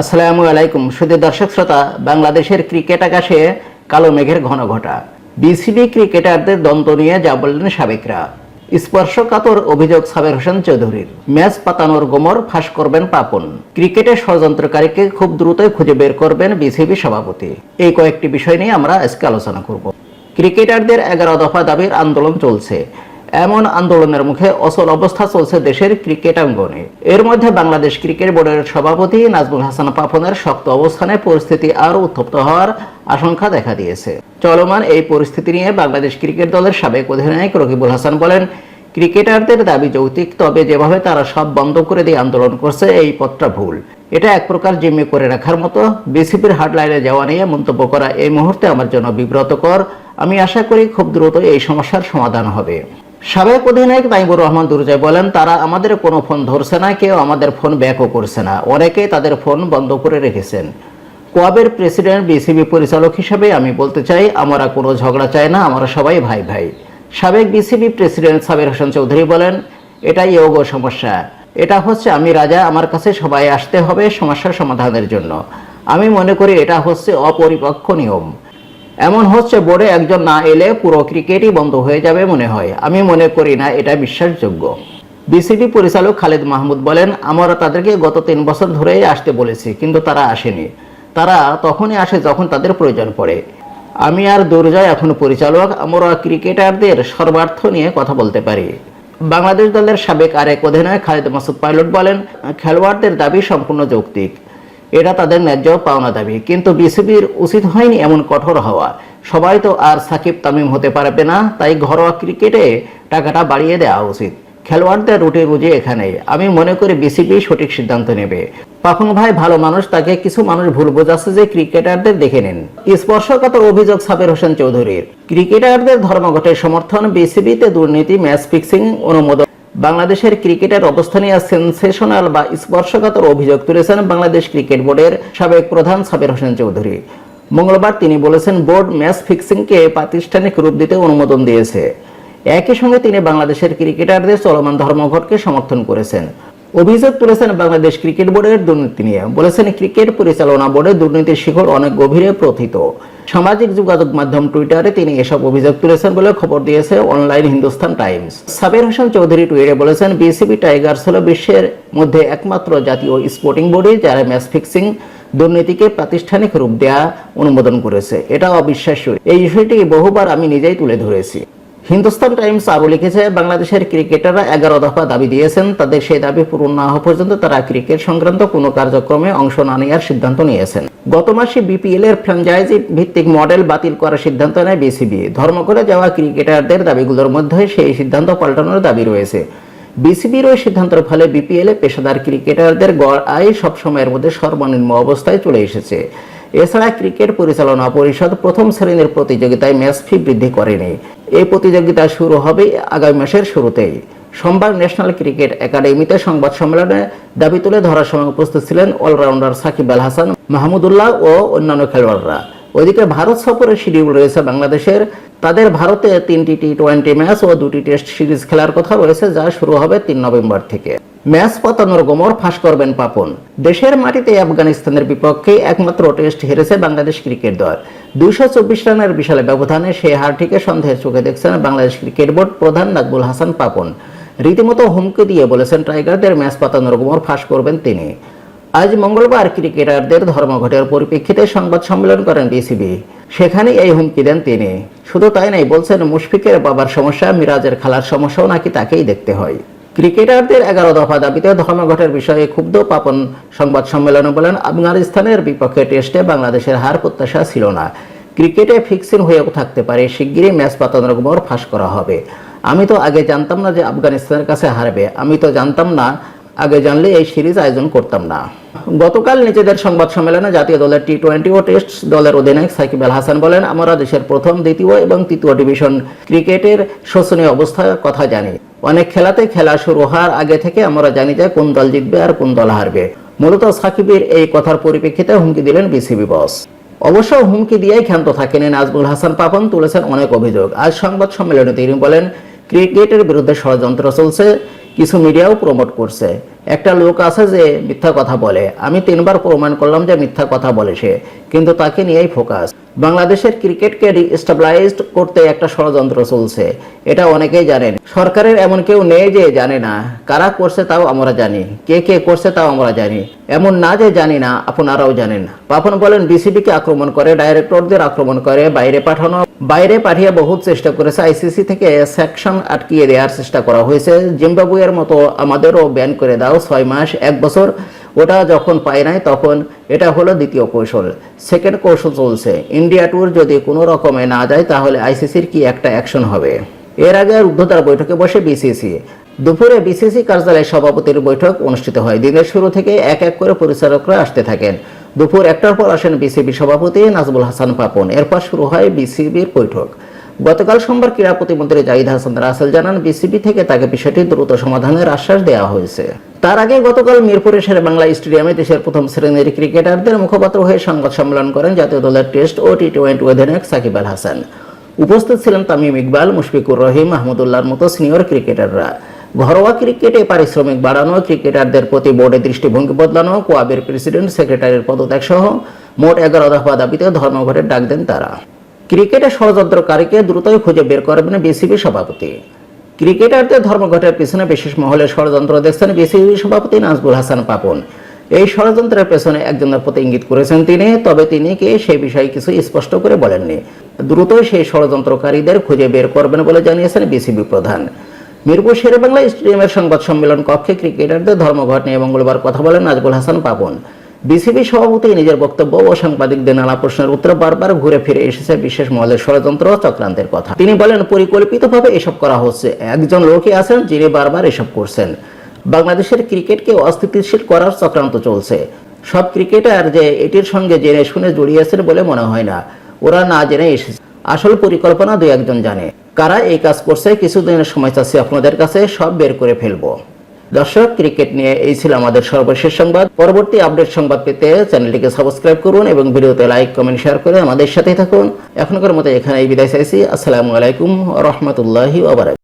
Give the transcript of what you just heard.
আসসালামু আলাইকুম। শুধু দর্শক শ্রোতা, বাংলাদেশের ক্রিকেট আকাশে কালো মেঘের ঘন ঘটা। বিসিবি ক্রিকেটারদের দ্বন্দ্ব নিয়ে যা বললেন সাবেকরা। স্পর্শকাতর অভিযোগ সাবের হোসেন চৌধুরীর। ম্যাচ পাতানোর গোমর ফাঁস করবেন পাপন। ক্রিকেটের ষড়যন্ত্রকারীকে খুব দ্রুতই খুঁজে বের করবেন বিসিবি সভাপতি। এই কয়েকটি বিষয় নিয়ে আমরা আজকে আলোচনা করব। ক্রিকেটারদের এগারো দফা দাবির আন্দোলন চলছে। এমন আন্দোলনের মুখে অচল অবস্থা চলছে দেশের ক্রিকেট অঙ্গনে। এর মধ্যে বাংলাদেশ ক্রিকেট বোর্ডের সভাপতি নাজমুল হাসান পাপনের শক্ত অবস্থানে পরিস্থিতি আরও উত্তপ্ত হওয়ার আশঙ্কা দেখা দিয়েছে। চলমান এই পরিস্থিতি নিয়ে বাংলাদেশ ক্রিকেট দলের সাবেক অধিনায়ক রকিবুল হাসান বলেন, ক্রিকেটারদের দাবি যৌক্তিক, তবে যেভাবে তারা সব বন্ধ করে দিয়ে আন্দোলন করছে, এই পথটা ভুল। এটা এক প্রকার জিম্মি করে রাখার মতো, বিসিবির হার্ডলাইনে যাওয়া নিয়ে মন্তব্য করা এই মুহূর্তে আমার জন্য বিব্রতকর। আমি আশা করি খুব দ্রুত এই সমস্যার সমাধান হবে। সাবেক অধিনায়ক তাইবুর রহমান দুর্জয় বলেন, তারা আমাদের কোনো ফোন ধরছে না, কেউ আমাদের ফোন ব্যাকও করছে না। অনেকে তাদের ফোন বন্ধ করে রেখেছেন। কোয়াবের প্রেসিডেন্ট, বিসিবি পরিচালক হিসেবে আমি বলতে চাই, আমরা কোনো ঝগড়া চাই না, আমরা সবাই ভাই ভাই। সাবেক বিসিবি প্রেসিডেন্ট সাবের হোসেন চৌধুরী বলেন, এটাই যোগ সমস্যা। এটা হচ্ছে আমি রাজা, আমার কাছে সবাই আসতে হবে সমস্যার সমাধানের জন্য। আমি মনে করি এটা হচ্ছে অপরিপক্ষ নিয়ম। এমন হচ্ছে, বোর্ডে একজন না এলে পুরো ক্রিকেটই বন্ধ হয়ে যাবে মনে হয়। আমি মনে করি না, এটা বিশ্বাসযোগ্য। বিসিবি পরিচালক খালেদ মাহমুদ বলেন, আমরা তাদেরকে গত তিন বছর ধরেই আসতে বলেছি, কিন্তু তারা আসেনি। তারা তখনই আসে যখন তাদের প্রয়োজন পড়ে। আমি আর দুর্জয় এখন পরিচালক, আমরা ক্রিকেটারদের সর্বার্থ নিয়ে কথা বলতে পারি। বাংলাদেশ দলের সাবেক আরেক অধিনায়ক খালেদ মাসুদ পাইলট বলেন, খেলোয়াড়দের দাবি সম্পূর্ণ যৌক্তিক। এটা তাদের ন্যায্য পাওনা দাবি। কিন্তু বিসিবির উচিত হয়নি এমন কঠোর হওয়া। সবাই তো আর সাকিব তামিম হতে পারবে না, তাই ঘরোয়া ক্রিকেটে টাকাটা বাড়িয়ে দেওয়া উচিত। খেলোয়াড়দের রুটি রুজি এখানেই আমি মনে করি বিসিবি সঠিক সিদ্ধান্ত নেবে। পাখন ভাই, ভালো মানুষ, তাকে কিছু মানুষ ভুল বোঝাচ্ছে যে ক্রিকেটারদের দেখে নিন। স্পর্শকাতর অভিযোগ সাবের হোসেন চৌধুরীর। ক্রিকেটারদের ধর্মঘটের সমর্থন বিসিবিতে দুর্নীতি, ম্যাচ ফিক্সিং, অনুমোদন বাংলাদেশের ক্রিকেটের অবস্থা নিয়ে সেন্সেশনাল বা স্পর্শকাতর অভিযোগ তুলেছেন বাংলাদেশ ক্রিকেট বোর্ডের সাবেক প্রধান সাবের হোসেন চৌধুরী। মঙ্গলবার তিনি বলেছেন, বোর্ড ম্যাচ ফিক্সিংকে প্রাতিষ্ঠানিক রূপ দিতে অনুমোদন দিয়েছে। একই সঙ্গে তিনি বাংলাদেশের ক্রিকেটারদের চলমান ধর্মঘটকে সমর্থন করেছেন। অভিযোগ তুলেছেন বাংলাদেশ ক্রিকেট বোর্ডের দুর্নীতি নিয়ে। বলেছেন, ক্রিকেট পরিচালনা বোর্ডের দুর্নীতির শিখর অনেক গভীরে প্রথিত। সামাজিক যোগাযোগ মাধ্যম টুইটারে তিনি এসব অভিযোগ তুলেছেন বলে খবর দিয়েছে অনলাইন হিন্দুস্তান টাইমস। সাবের হোসেন চৌধুরী টুইটে বলেছেন, বিসিবি টাইগার্স হল বিশ্বের মধ্যে একমাত্র জাতীয় স্পোর্টিং বডি যারা ম্যাচ ফিক্সিং দুর্নীতিকে প্রাতিষ্ঠানিক রূপ দেয়া অনুমোদন করেছে। এটা অবিশ্বাস্য। এই বিষয়টি বহুবার আমি নিজেই তুলে ধরেছি। হিন্দুস্তান টাইমস আরও লিখেছে, বাংলাদেশের ক্রিকেটাররা এগারো দফা দাবি দিয়েছেন। তাদের সেই দাবি পূরণ না হওয়া পর্যন্ত তারা ক্রিকেট সংক্রান্ত কোনো কার্যক্রমে অংশ না নেওয়ার সিদ্ধান্ত নিয়েছেন। গত মাসে বিপিএল এর ফ্র্যাঞ্চাইজি ভিত্তিক মডেল বাতিল করার সিদ্ধান্ত নেয় বিসিবি। ধর্ম করে যাওয়া ক্রিকেটারদের দাবিগুলোর মধ্যে সেই সিদ্ধান্ত পাল্টানোর দাবি রয়েছে। বিসিবির ওই সিদ্ধান্তের ফলে বিপিএল এ পেশাদার ক্রিকেটারদের গড় আয় সবসময়ের মধ্যে সর্বনিম্ন অবস্থায় চলে এসেছে। এছাড়া ক্রিকেট পরিচালনা পরিষদ প্রথম শ্রেণির প্রতিযোগিতায় ম্যাচ ফি বৃদ্ধি করেনি। এই প্রতিযোগিতা শুরু হবে আগামী মাসের শুরুতেই। সোমবার ন্যাশনাল ক্রিকেট একাডেমিতে সংবাদ সম্মেলনে দাবি তুলে ধরার সময় উপস্থিত ছিলেন অলরাউন্ডার সাকিব আল হাসান, মাহমুদুল্লাহ ও অন্যান্য খেলোয়াড়রা। ওইদিকে ভারত সফরের শিডিউল রয়েছে বাংলাদেশের। তাদের ভারতে তিনটি টি টোয়েন্টি ম্যাচ ও দুটি টেস্ট সিরিজ খেলার কথা রয়েছে যা শুরু হবে তিন নভেম্বর থেকে। ম্যাচ পাতানোর গোমর ফাঁস করবেন পাপন। দেশের মাটিতে আফগানিস্তানের বিপক্ষে একমাত্র টেস্ট হেরেছে বাংলাদেশ ক্রিকেট দল। দুইশো চব্বিশ রানের বিশাল ব্যবধানে সেই হারটিকে সন্দেহের চোখে দেখছেন বাংলাদেশ ক্রিকেট বোর্ড প্রধান নাকবুল হাসান পাপন। রীতিমতো হুমকি দিয়ে বলেছেন টাইগারদের ম্যাচ পাতানোর গোমর ফাঁস করবেন তিনি। আজ মঙ্গলবার ক্রিকেটারদের ধর্মঘটের পরিপ্রেক্ষিতে সংবাদ সম্মেলন করেন বিসিবি। সেখানে এই হুমকি দেন তিনি। শুধু তাই নাই, বলছেন, মুশফিকের বাবার সমস্যা, মিরাজের খালার সমস্যাও নাকি তাকেই দেখতে হয়। ক্রিকেটারদের এগারো দফা দাবিতে ধর্মঘটের বিষয়ে ক্ষুব্ধ পাপন সংবাদ সম্মেলনে বলেন, আফগানিস্তানের বিপক্ষে টেস্টে বাংলাদেশের হার প্রত্যাশা ছিল না। ক্রিকেটে ফিক্সিং হয়েও থাকতে পারে, শিগগিরই ম্যাচ পাতানোর গোবর ফাঁস করা হবে। আমি তো আগে জানতাম না যে আফগানিস্তানের কাছে হারবে। আমি তো জানতাম না আগে জানলে এই সিরিজ আয়োজন করতাম না। গতকাল নিজেদের সংবাদ সম্মেলনে জাতীয় দলের টি টোয়েন্টি ও টেস্ট দলের অধিনায়ক সাকিব আল হাসান বলেন, আমরা দেশের প্রথম, দ্বিতীয় এবং তৃতীয় ডিভিশন ক্রিকেটের শোচনীয় অবস্থার কথা জানি। অনেক খেলাতে খেলা শুরু হওয়ার আগে থেকে আমরা জানি যে কোন দল জিতবে আর কোন দল হারবে। মূলত সাকিবের এই কথার পরিপ্রেক্ষিতে হুমকি দিলেন বিসিবি বস। অবশ্য হুমকি দিয়েই ক্ষান্ত থাকেনি নাজমুল হাসান পাপন, তুলেছেন অনেক অভিযোগ। আজ সংবাদ সম্মেলনে তিনি বলেন, ক্রিকেটের বিরুদ্ধে ষড়যন্ত্র চলছে। কিছু মিডিয়াও প্রমোট করছে। একটা লোক আছে যে মিথ্যা কথা বলে। আমি তিনবার প্রমাণ করলাম যে মিথ্যা কথা বলে সে, কিন্তু তাকে নিয়েই ফোকাস বাংলাদেশের ক্রিকেটকে রিস্টাবলাইজড করতে একটা ষড়যন্ত্র চলছে। এটা অনেকেই জানেন। সরকারের এমন কেউ নেই যে জানে না। কারা করছে তাও আমরা জানি। কে কে করছে তাও আমরা জানি। এমন না যে জানি না, আপনারাও জানেন পাপন বলেন, বিসিবিকে আক্রমণ করে ডাইরেক্টরদের আক্রমণ করে, বাইরে পাঠানো, বাইরে পাঠিয়ে বহুত চেষ্টা করেছে। আইসিসি থেকে সেকশন আটকিয়ে দেওয়ার চেষ্টা করা হয়েছে। জিম্বাবুয়ের মতো আমাদেরও ব্যান করে দাও। ছয় মাস, এক বছর। ওটা যখন পাই নাই তখন এটা হলো দ্বিতীয় কৌশল। সেকেন্ড কৌশল চলছে। ইন্ডিয়া ট্যুর যদি কোনো রকমে না যায় তাহলে আইসিসির কি একটা অ্যাকশন হবে? এর আগে রুদ্ধতার বৈঠকে বসে বিসিসি দুপুরে বিসিসি কার্যালয়ের সভাপতির বৈঠক অনুষ্ঠিত হয়। দিনের শুরু থেকে এক এক করে পরিচালকরা আসতে থাকেন। দুপুর একটার পর আসেন বিসিবি সভাপতি নাজবুল হাসান পাপন। এরপর শুরু হয় বিসিবির বৈঠক। গতকাল সোমবার ক্রীড়া প্রতিমন্ত্রী জাহিদ হাসান রাসেল জানান বিসিবি থেকে তাকে বিষয়টি দ্রুত সমাধানের আশ্বাস দেওয়া হয়েছে। তার আগে গতকাল মিরপুরের শেরে বাংলা স্টেডিয়ামে দেশের প্রথম শ্রেণির ক্রিকেটারদের মুখপাত্র হয়ে সংবাদ সম্মেলন করেন জাতীয় দলের টেস্ট ও টি টোয়েন্টি অধিনায়ক সাকিব আল হাসান। উপস্থিত ছিলেন তামিম ইকবাল, মুশফিকুর রহিম, মাহমুদুল্লাহর মতো সিনিয়র ক্রিকেটাররা। ঘরোয়া ক্রিকেটে পারিশ্রমিক বাড়ানো, ক্রিকেটারদের প্রতি বোর্ডে দৃষ্টিভঙ্গি বদলানো, কোয়াবের প্রেসিডেন্ট, সেক্রেটারির পদত্যাগ সহ মোট এগারো দফা দাবিতে ধর্মঘটের ডাক দেন তারা। ক্রিকেটে ষড়যন্ত্রকারীকে দ্রুতই খুঁজে বের করবেন বিসিবি সভাপতি। ক্রিকেটারদের ধর্মঘটের পিছনে বিশেষ মহলের ষড়যন্ত্র দেখছেন বিসিবি সভাপতি নাজবুল হাসান পাপন। এই ষড়যন্ত্রের পেছনে একজনের প্রতি ইঙ্গিত করেছেন তিনি, তবে তিনি কে সেই বিষয়ে কিছু স্পষ্ট করে বলেননি। দ্রুতই সেই ষড়যন্ত্রকারীদের খুঁজে বের করবেন বলে জানিয়েছেন বিসিবি প্রধান। মিরপুর শেরেবাংলা স্টেডিয়ামের সংবাদ সম্মেলন কক্ষে ক্রিকেটারদের ধর্মঘট নিয়ে মঙ্গলবার কথা বলেন নাজবুল হাসান পাপন। বিসিবি সভাপতি নিজের বক্তব্য ও সাংবাদিকদের নানা প্রশ্নের উত্তরে বারবার ঘুরে ফিরে এসেছে বিশেষ মহলের ষড়যন্ত্র চক্রান্তের কথা। তিনি বলেন, পরিকল্পিতভাবে এসব করা হচ্ছে। একজন লোকই আছেন যিনি বারবার এসব করছেন। বাংলাদেশের ক্রিকেটকে অস্থিতিশীল করার চক্রান্ত চলছে। সব ক্রিকেটার যে এটির সঙ্গে জেনে শুনে জড়িয়েছেন বলে মনে হয় না। ওরা না জেনে এসেছে। আসল পরিকল্পনা দু একজন জানে। কারা এই কাজ করছে কিছুদিনের সময় চাচ্ছি আপনাদের কাছে সব বের করে ফেলব। দর্শক, ক্রিকেট নিয়ে এই ছিল আমাদের সর্বশেষ সংবাদ। পরবর্তী আপডেট সংবাদ পেতে চ্যানেলটিকে সাবস্ক্রাইব করুন এবং ভিডিওতে লাইক, কমেন্ট, শেয়ার করে আমাদের সাথে থাকুন। এখনকার মতো এখানেই বিদায় চাইছি। আসসালামু আলাইকুম রহমতুল্লাহি